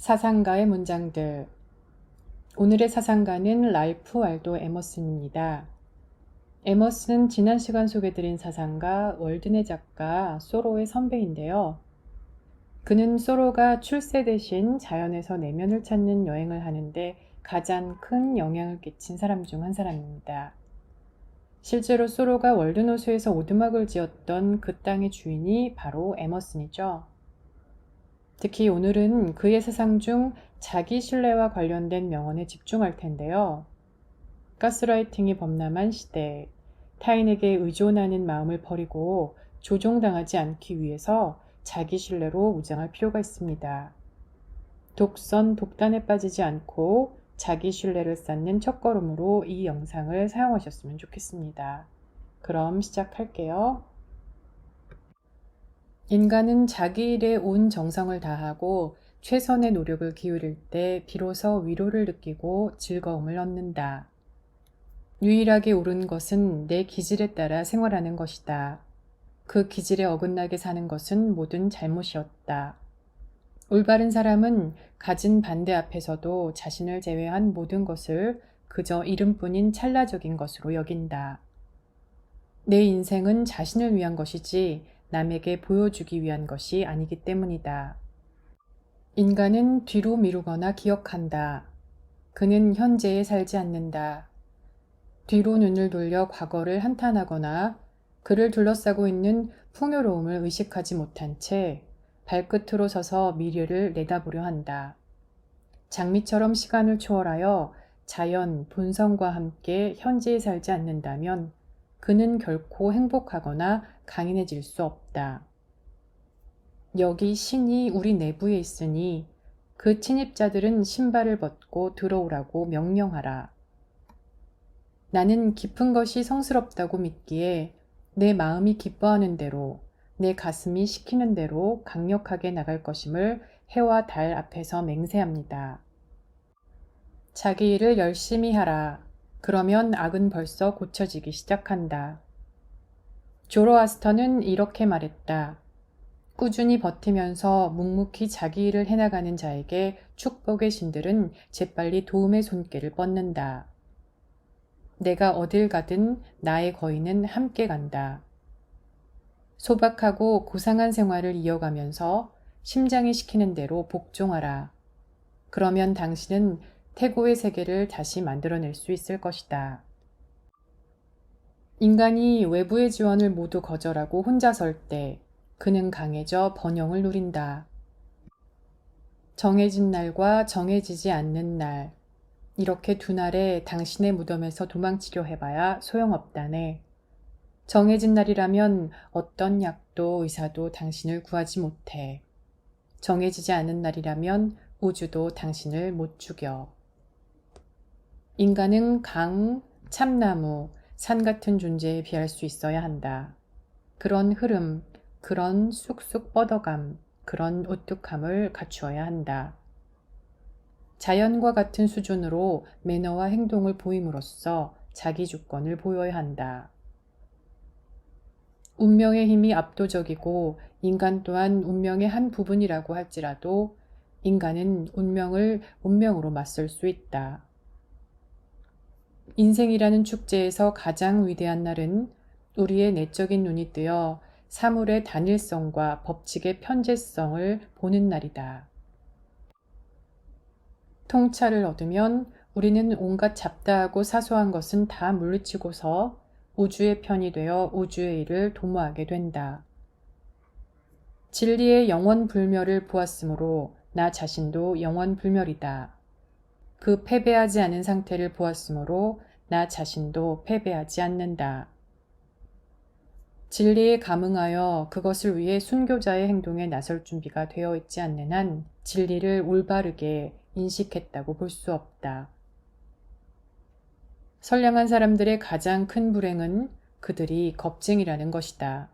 사상가의 문장들. 오늘의 사상가는 랄프 왈도 에머슨입니다. 에머슨은 지난 시간 소개드린 사상가 월드네 작가 소로의 선배인데요. 그는 소로가 출세 대신 자연에서 내면을 찾는 여행을 하는데 가장 큰 영향을 끼친 사람 중 한 사람입니다. 실제로 소로가 월드노스에서 오두막을 지었던 그 땅의 주인이 바로 에머슨이죠. 특히 오늘은 그의 세상 중 자기 신뢰와 관련된 명언에 집중할 텐데요. 가스라이팅이 범람한 시대, 타인에게 의존하는 마음을 버리고 조종당하지 않기 위해서 자기 신뢰로 무장할 필요가 있습니다. 독선, 독단에 빠지지 않고 자기 신뢰를 쌓는 첫걸음으로 이 영상을 사용하셨으면 좋겠습니다. 그럼 시작할게요. 인간은 자기 일에 온 정성을 다하고 최선의 노력을 기울일 때 비로소 위로를 느끼고 즐거움을 얻는다. 유일하게 옳은 것은 내 기질에 따라 생활하는 것이다. 그 기질에 어긋나게 사는 것은 모든 잘못이었다. 올바른 사람은 가진 반대 앞에서도 자신을 제외한 모든 것을 그저 이름뿐인 찰나적인 것으로 여긴다. 내 인생은 자신을 위한 것이지 남에게 보여주기 위한 것이 아니기 때문이다. 인간은 뒤로 미루거나 기억한다. 그는 현재에 살지 않는다. 뒤로 눈을 돌려 과거를 한탄하거나 그를 둘러싸고 있는 풍요로움을 의식하지 못한 채 발끝으로 서서 미래를 내다보려 한다. 장미처럼 시간을 초월하여 자연, 본성과 함께 현재에 살지 않는다면 그는 결코 행복하거나 강인해질 수 없다. 여기 신이 우리 내부에 있으니 그 침입자들은 신발을 벗고 들어오라고 명령하라. 나는 깊은 것이 성스럽다고 믿기에 내 마음이 기뻐하는 대로 내 가슴이 시키는 대로 강력하게 나갈 것임을 해와 달 앞에서 맹세합니다. 자기 일을 열심히 하라. 그러면 악은 벌써 고쳐지기 시작한다. 조로아스터는 이렇게 말했다. 꾸준히 버티면서 묵묵히 자기 일을 해나가는 자에게 축복의 신들은 재빨리 도움의 손길을 뻗는다. 내가 어딜 가든 나의 거인은 함께 간다. 소박하고 고상한 생활을 이어가면서 심장이 시키는 대로 복종하라. 그러면 당신은 태고의 세계를 다시 만들어낼 수 있을 것이다. 인간이 외부의 지원을 모두 거절하고 혼자 설 때 그는 강해져 번영을 누린다. 정해진 날과 정해지지 않는 날, 이렇게 두 날에 당신의 무덤에서 도망치려 해봐야 소용없다네. 정해진 날이라면 어떤 약도 의사도 당신을 구하지 못해. 정해지지 않은 날이라면 우주도 당신을 못 죽여. 인간은 강, 참나무, 산 같은 존재에 비할 수 있어야 한다. 그런 흐름, 그런 쑥쑥 뻗어감, 그런 우뚝함을 갖추어야 한다. 자연과 같은 수준으로 매너와 행동을 보임으로써 자기 주권을 보여야 한다. 운명의 힘이 압도적이고 인간 또한 운명의 한 부분이라고 할지라도 인간은 운명을 운명으로 맞설 수 있다. 인생이라는 축제에서 가장 위대한 날은 우리의 내적인 눈이 뜨어 사물의 단일성과 법칙의 편재성을 보는 날이다. 통찰을 얻으면 우리는 온갖 잡다하고 사소한 것은 다 물리치고서 우주의 편이 되어 우주의 일을 도모하게 된다. 진리의 영원 불멸을 보았으므로 나 자신도 영원 불멸이다. 그 패배하지 않은 상태를 보았으므로 나 자신도 패배하지 않는다. 진리에 감응하여 그것을 위해 순교자의 행동에 나설 준비가 되어 있지 않는 한 진리를 올바르게 인식했다고 볼 수 없다. 선량한 사람들의 가장 큰 불행은 그들이 겁쟁이라는 것이다.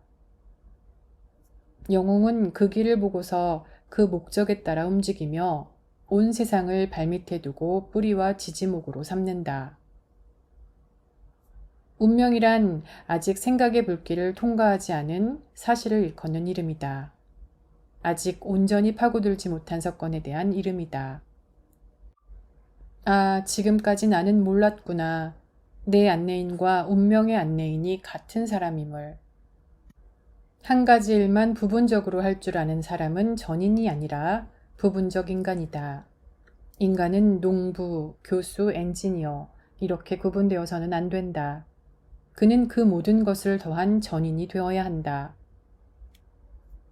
영웅은 그 길을 보고서 그 목적에 따라 움직이며 온 세상을 발밑에 두고 뿌리와 지지목으로 삼는다. 운명이란 아직 생각의 불길을 통과하지 않은 사실을 일컫는 이름이다. 아직 온전히 파고들지 못한 사건에 대한 이름이다. 아, 지금까지 나는 몰랐구나. 내 안내인과 운명의 안내인이 같은 사람임을. 한 가지 일만 부분적으로 할 줄 아는 사람은 전인이 아니라 부분적 인간이다. 인간은 농부, 교수, 엔지니어, 이렇게 구분되어서는 안 된다. 그는 그 모든 것을 더한 전인이 되어야 한다.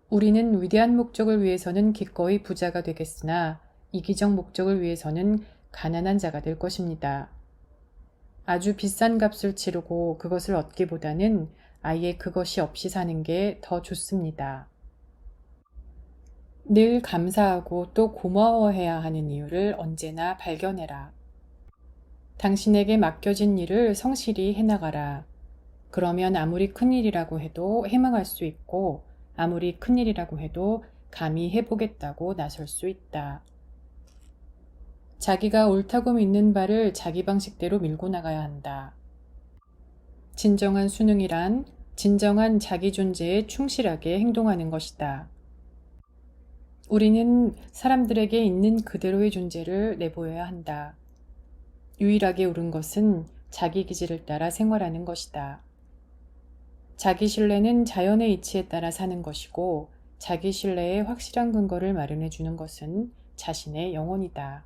우리는 위대한 목적을 위해서는 기꺼이 부자가 되겠으나 이기적 목적을 위해서는 가난한 자가 될 것입니다. 아주 비싼 값을 치르고 그것을 얻기보다는 아예 그것이 없이 사는 게 더 좋습니다. 늘 감사하고 또 고마워해야 하는 이유를 언제나 발견해라. 당신에게 맡겨진 일을 성실히 해나가라. 그러면 아무리 큰 일이라고 해도 해망할 수 있고 아무리 큰 일이라고 해도 감히 해보겠다고 나설 수 있다. 자기가 옳다고 믿는 바를 자기 방식대로 밀고 나가야 한다. 진정한 수능이란 진정한 자기 존재에 충실하게 행동하는 것이다. 우리는 사람들에게 있는 그대로의 존재를 내보여야 한다. 유일하게 옳은 것은 자기 기질을 따라 생활하는 것이다. 자기 신뢰는 자연의 이치에 따라 사는 것이고 자기 신뢰의 확실한 근거를 마련해 주는 것은 자신의 영혼이다.